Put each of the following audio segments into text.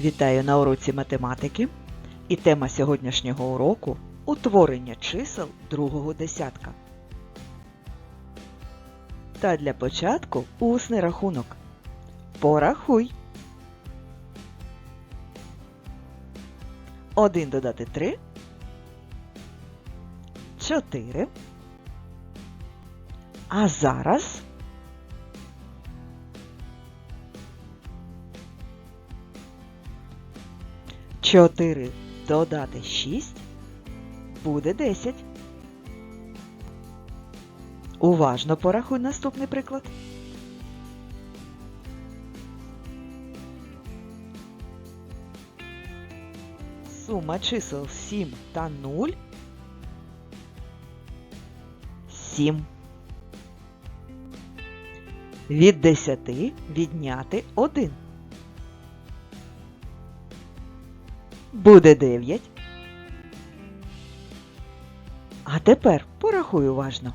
Вітаю на уроці математики. І тема сьогоднішнього уроку утворення чисел другого десятка. Та для початку усний рахунок. Порахуй. 1 додати 3. 4. А зараз Чотири додати шість буде десять. Уважно порахуй наступний приклад. Сума чисел 7 та 0 7. Від 10 відняти 1. Буде 9. А тепер порахуй уважно.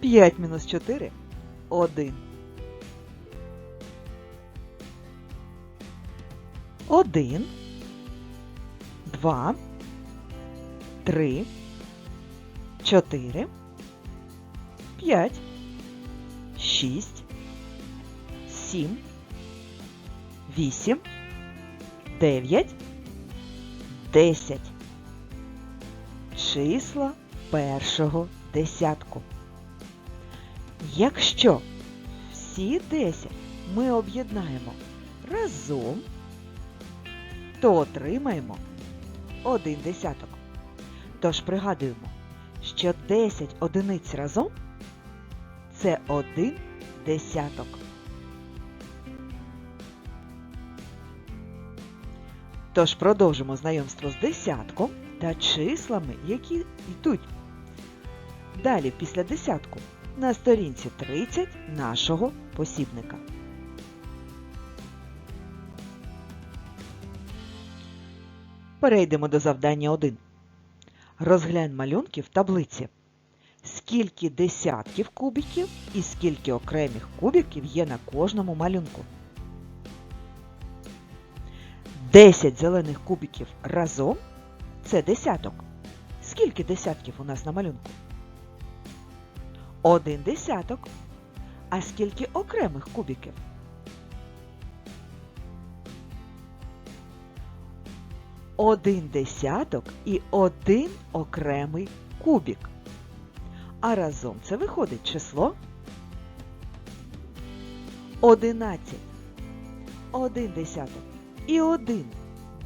П'ять мінус чотири – один. Один. Два. Три. Чотири. П'ять. Шість. Сім. Вісім. Дев'ять. Десять. Числа першого десятку. Якщо всі 10 ми об'єднаємо разом, то отримаємо один десяток. Тож пригадуємо, що 10 одиниць разом це один десяток. Тож продовжимо знайомство з десятком та числами, які йдуть. Далі після десятку на сторінці 30 нашого посібника. Перейдемо до завдання 1. Розглянь малюнки в таблиці. Скільки десятків кубиків і скільки окремих кубиків є на кожному малюнку. 10 зелених кубиків разом це десяток. Скільки десятків у нас на малюнку? Один десяток. А скільки окремих кубиків? Один десяток і один окремий кубик. А разом це виходить число 11. Один десяток і один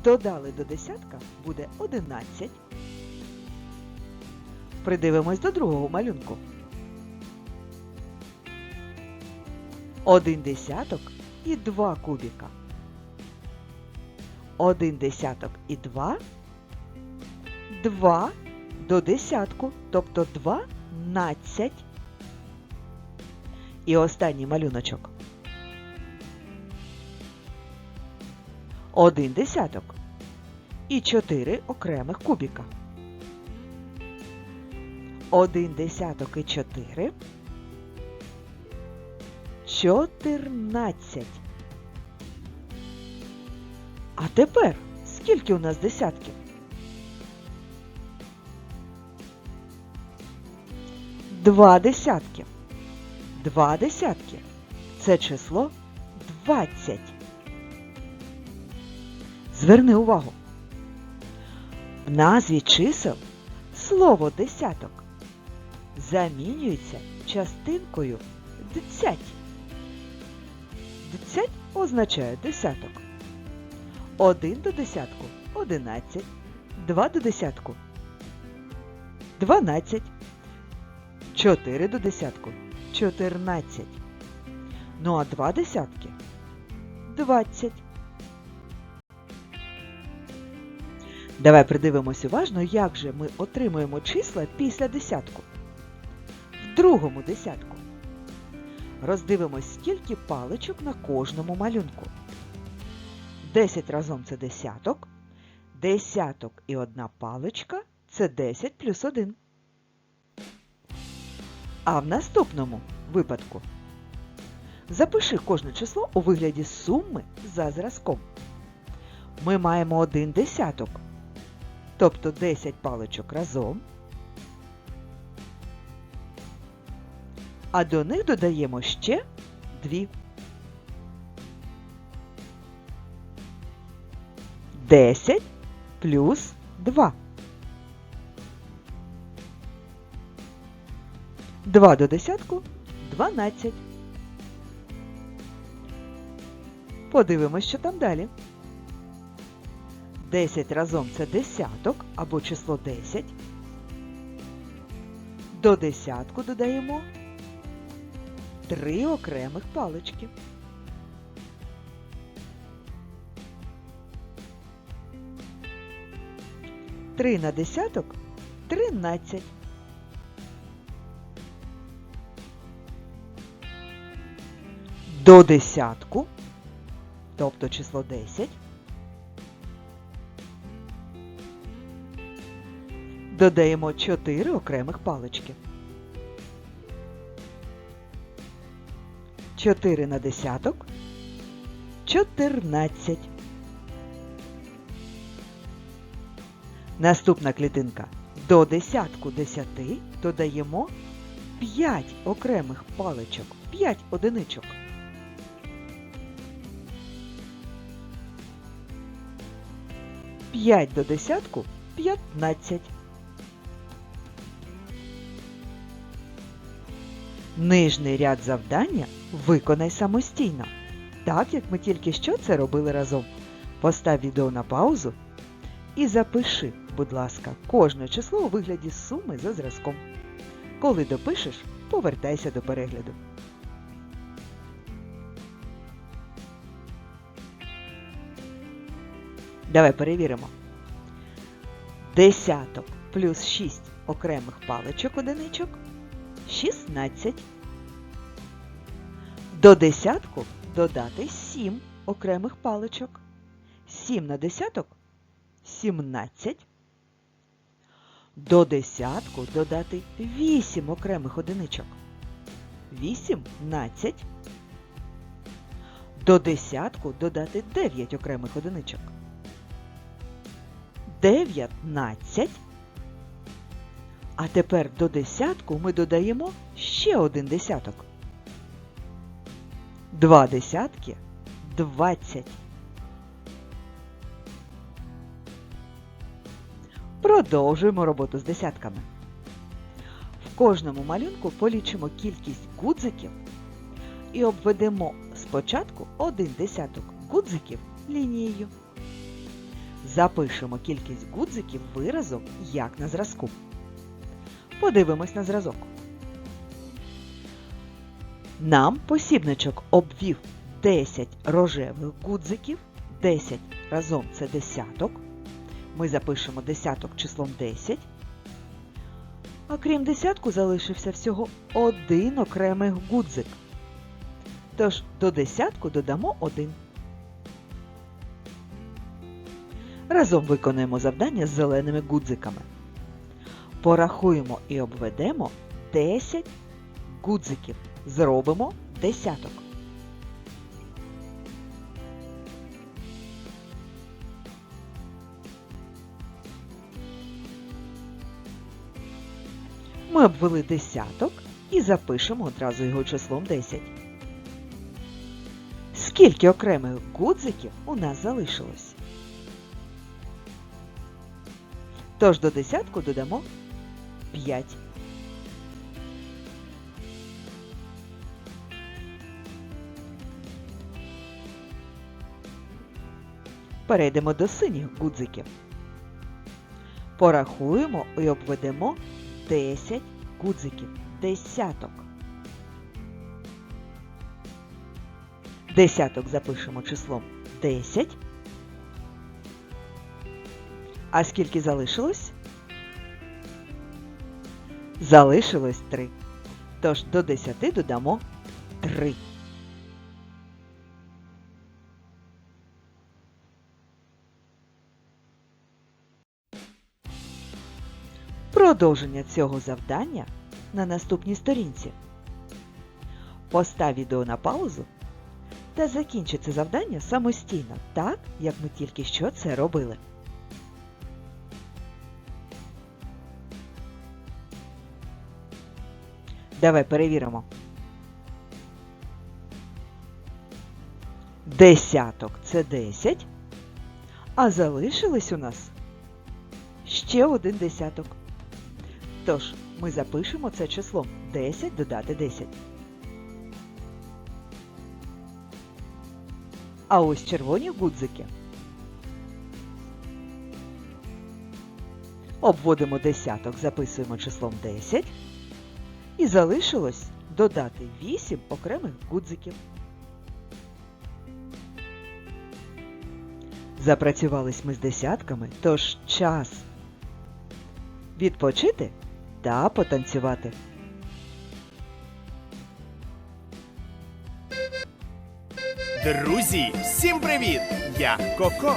додали до десятка буде 11. Придивимось до другого малюнку. Один десяток і два кубіка. Один десяток і два. Два до десятку, тобто дванадцять. І останній малюночок. Один десяток і чотири окремих кубіка. Один десяток і чотири. Чотирнадцять. А тепер скільки у нас десятків? Два десятки. Два десятки. Це число двадцять. Зверни увагу. В назві чисел слово десяток замінюється частинкою дцять. Дцять означає десяток. Один до десятку одинадцять, два до десятку дванадцять, чотири до десятку чотирнадцять. Ну а два десятки двадцять. Давай придивимось уважно, як же ми отримуємо числа після десятку. В другому десятку. Роздивимось, скільки паличок на кожному малюнку. 10 разом це десяток. Десяток і одна паличка це 10 плюс 1. А в наступному випадку Запиши кожне число у вигляді суми за зразком. Ми маємо один десяток, тобто 10 паличок разом. А до них додаємо ще дві. 10 плюс 2. 2 до десятку 12. Подивимось, що там далі. 10 разом це десяток або число 10. До десятку додаємо 3 окремих палички. Три на десяток тринадцять. До десятку, тобто число 10, додаємо 4 окремих палички. 4 на десяток 14. Наступна клітинка. До десятку десяти додаємо 5 окремих паличок, 5 одиничок. П'ять до десятку п'ятнадцять. Нижній ряд завдання виконай самостійно, так як ми тільки що це робили разом. Постав відео на паузу і запиши, будь ласка, кожне число у вигляді суми за зразком. Коли допишеш, повертайся до перегляду. Давай перевіримо. Десяток плюс 6 окремих паличок одиничок 16. До десятку додати 7 окремих паличок. 7 на десяток 17. До десятку додати 8 окремих одиничок. 18. До десятку додати 9 окремих одиничок. 19. А тепер до десятку ми додаємо ще один десяток. Два десятки 20. Продовжуємо роботу з десятками. В кожному малюнку полічимо кількість гудзиків і обведемо спочатку один десяток гудзиків лінією. Запишемо кількість гудзиків виразом, як на зразку. Подивимось на зразок. Нам посібничок обвів 10 рожевих гудзиків, 10 разом це десяток. Ми запишемо десяток числом 10. А крім десятку залишився всього один окремий гудзик. Тож до десятку додамо один. Разом виконуємо завдання з зеленими гудзиками. Порахуємо і обведемо 10 гудзиків. Зробимо десяток. Ми обвели десяток і запишемо одразу його числом 10. Скільки окремих гудзиків у нас залишилось? Тож до десятку додамо 5. Перейдемо до синіх гудзиків. Порахуємо і обведемо 10 гудзиків. Десяток. Десяток запишемо числом 10. А скільки залишилось? Залишилось 3. Тож до 10 додамо 3. Продовження цього завдання на наступній сторінці. Постав відео на паузу та закінчи це завдання самостійно, так, як ми тільки що це робили. Давай перевіримо. Десяток це 10, а залишилось у нас ще один десяток. Тож, ми запишемо це число 10 додати 10. А ось червоні гудзики. Обводимо десяток, записуємо числом 10. І залишилось додати 8 окремих гудзиків. Запрацювались ми з десятками, тож час відпочити та потанцювати. Друзі, всім привіт! Я Коко.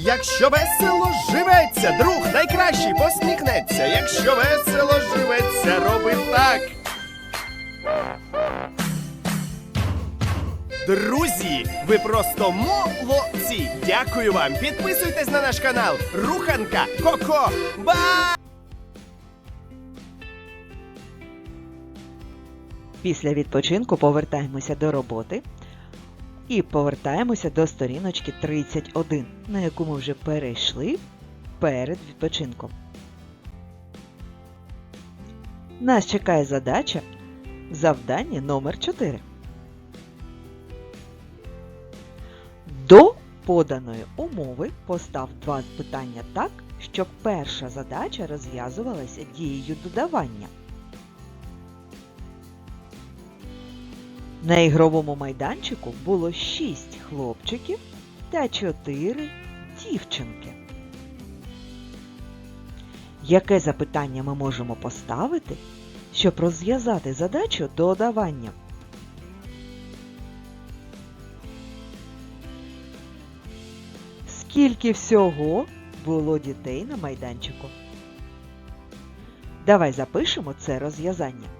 Якщо весело живеться, друг найкращий посміхнеться. Якщо весело живеться, роби так. Друзі, ви просто молодці! Дякую вам! Підписуйтесь на наш канал Руханка Коко. Ба! Після відпочинку повертаємося до роботи і повертаємося до сторіночки 31, на яку ми вже перейшли перед відпочинком. Нас чекає задача завдання номер 4. До поданої умови постав два питання так, щоб перша задача розв'язувалася дією додавання. На ігровому майданчику було 6 хлопчиків та 4 дівчинки. Яке запитання ми можемо поставити, щоб розв'язати задачу додавання? Скільки всього було дітей на майданчику? Давай запишемо це розв'язання.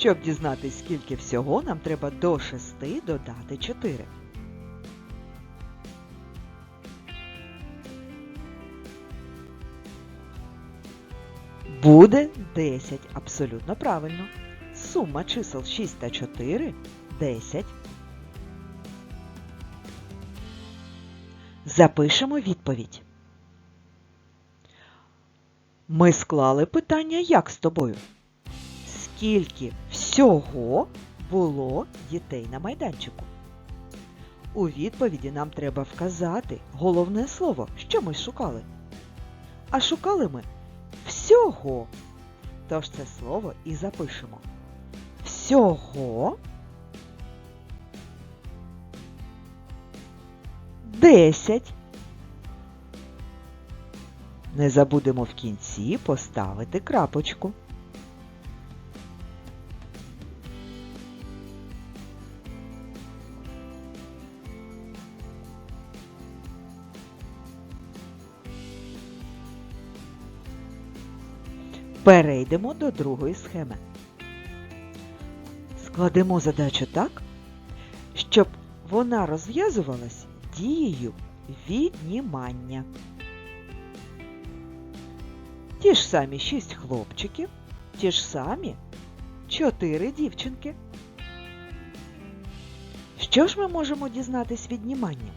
Щоб дізнатись, скільки всього, нам треба до 6 додати 4. Буде 10. Абсолютно правильно. Сума чисел 6 та 4 10. Запишемо відповідь. Ми склали питання як з тобою? Скільки всього було дітей на майданчику? У відповіді нам треба вказати головне слово, що ми шукали. А шукали ми всього. Тож це слово і запишемо. Всього. Десять. Не забудемо в кінці поставити крапочку. Перейдемо до другої схеми. Складемо задачу так, щоб вона розв'язувалась дією віднімання. Ті ж самі шість хлопчиків, ті ж самі чотири дівчинки. Що ж ми можемо дізнатись відніманням?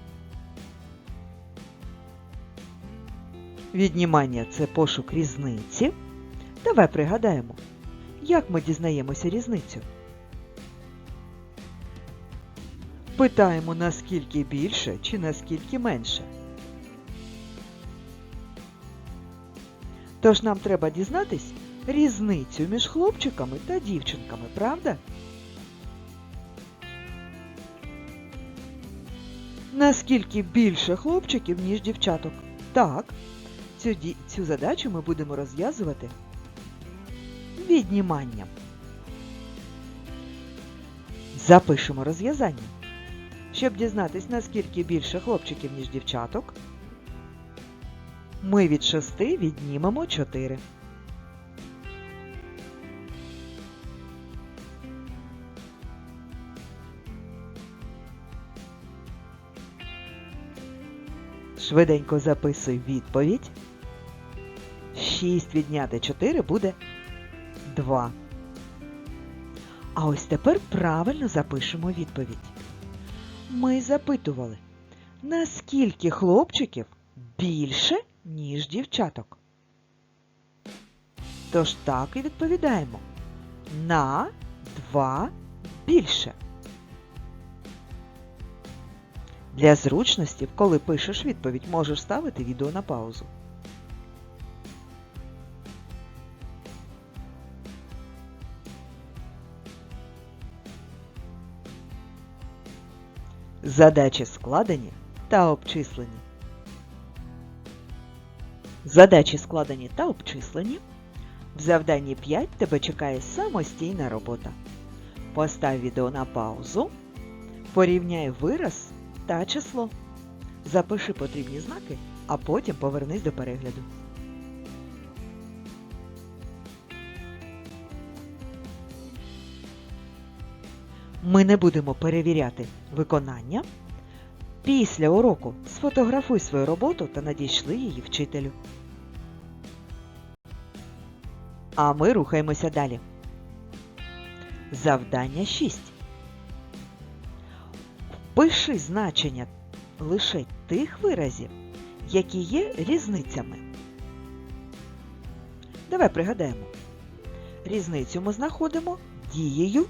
Віднімання це пошук різниці. Давай пригадаємо, як ми дізнаємося різницю. Питаємо, наскільки більше чи наскільки менше. Тож нам треба дізнатись різницю між хлопчиками та дівчинками, правда? Наскільки більше хлопчиків, ніж дівчаток? Так, цю, цю задачу ми будемо розв'язувати відніманням. Запишемо розв'язання. Щоб дізнатись, наскільки більше хлопчиків, ніж дівчаток, ми від 6 віднімемо 4. Швиденько записуй відповідь. 6 відняти 4 буде 2. А ось тепер правильно запишемо відповідь. Ми запитували, наскільки хлопчиків більше, ніж дівчаток. Тож так і відповідаємо. На 2 більше. Для зручності, коли пишеш відповідь, можеш ставити відео на паузу. Задачі складені та обчислені. Задачі складені та обчислені. В завданні 5 тебе чекає самостійна робота. Постав відео на паузу. Порівняй вираз та число. Запиши потрібні знаки, а потім повернись до перегляду. Ми не будемо перевіряти виконання. Після уроку сфотографуй свою роботу та надійшли її вчителю. А ми рухаємося далі. Завдання 6. Впиши значення лише тих виразів, які є різницями. Давай пригадаємо. Різницю ми знаходимо дією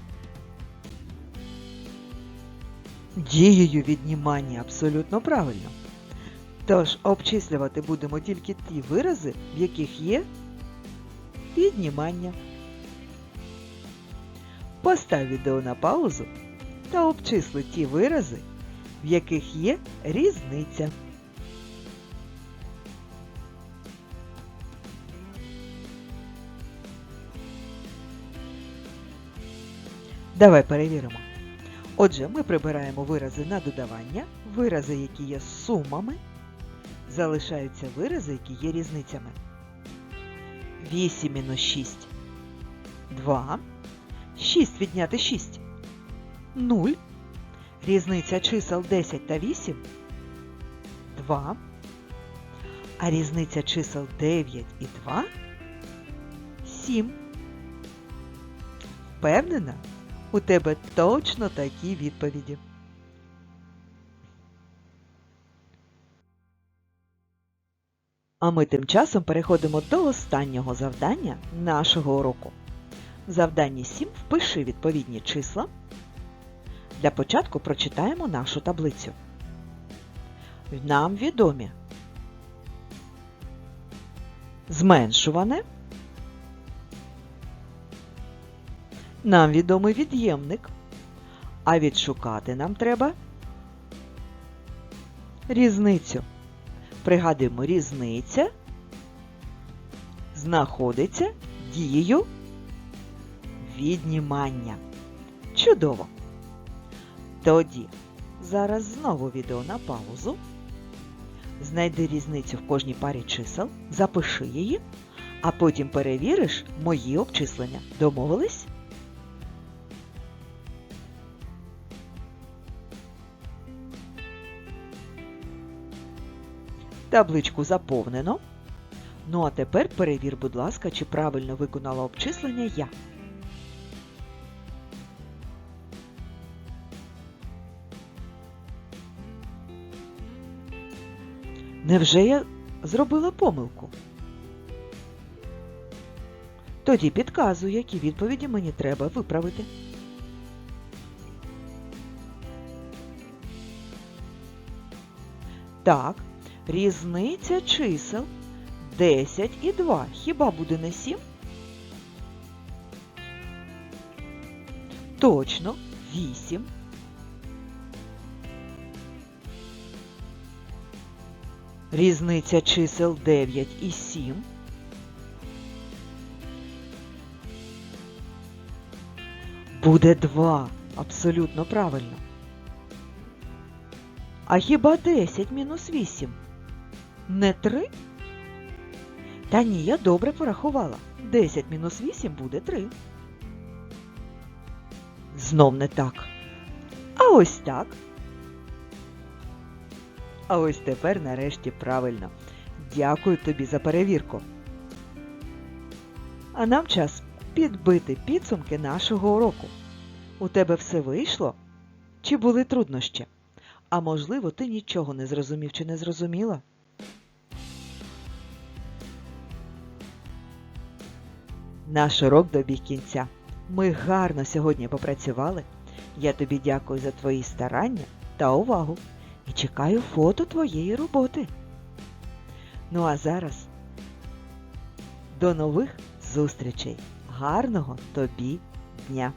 Дією віднімання абсолютно правильно. Тож обчислювати будемо тільки ті вирази, в яких є віднімання. Постав відео на паузу та обчисли ті вирази, в яких є різниця. Давай перевіримо. Отже, ми прибираємо вирази на додавання, вирази, які є сумами, залишаються вирази, які є різницями. 8 мінус 6 2. 6 відняти 6 0. Різниця чисел 10 та 8 2. А різниця чисел 9 і 2 7. Впевнена? У тебе точно такі відповіді. А ми тим часом переходимо до останнього завдання нашого уроку. В завданні 7 впиши відповідні числа. Для початку прочитаємо нашу таблицю. Нам відомі зменшуване. Нам відомий від'ємник. А відшукати нам треба різницю. Пригадуємо, різниця знаходиться дією віднімання. Чудово! Тоді зараз знову відео на паузу. Знайди різницю в кожній парі чисел, запиши її, а потім перевіриш мої обчислення. Домовились? Табличку заповнено. Ну а тепер перевір, будь ласка, чи правильно виконала обчислення я. Невже я зробила помилку? Тоді підказую, які відповіді мені треба виправити. Так, різниця чисел 10 і 2. Хіба буде не 7? Точно, 8. Різниця чисел 9 і 7. Буде 2. Абсолютно правильно. А хіба 10 мінус 8? Не 3? Та ні, я добре порахувала. 10 мінус 8 буде 3. Знов не так. А ось так. А ось тепер нарешті правильно. Дякую тобі за перевірку. А нам час підбити підсумки нашого уроку. У тебе все вийшло? Чи були труднощі? А можливо, ти нічого не зрозумів чи не зрозуміла? Наш урок добіг кінця. Ми гарно сьогодні попрацювали. Я тобі дякую за твої старання та увагу і чекаю фото твоєї роботи. Ну а зараз до нових зустрічей. Гарного тобі дня!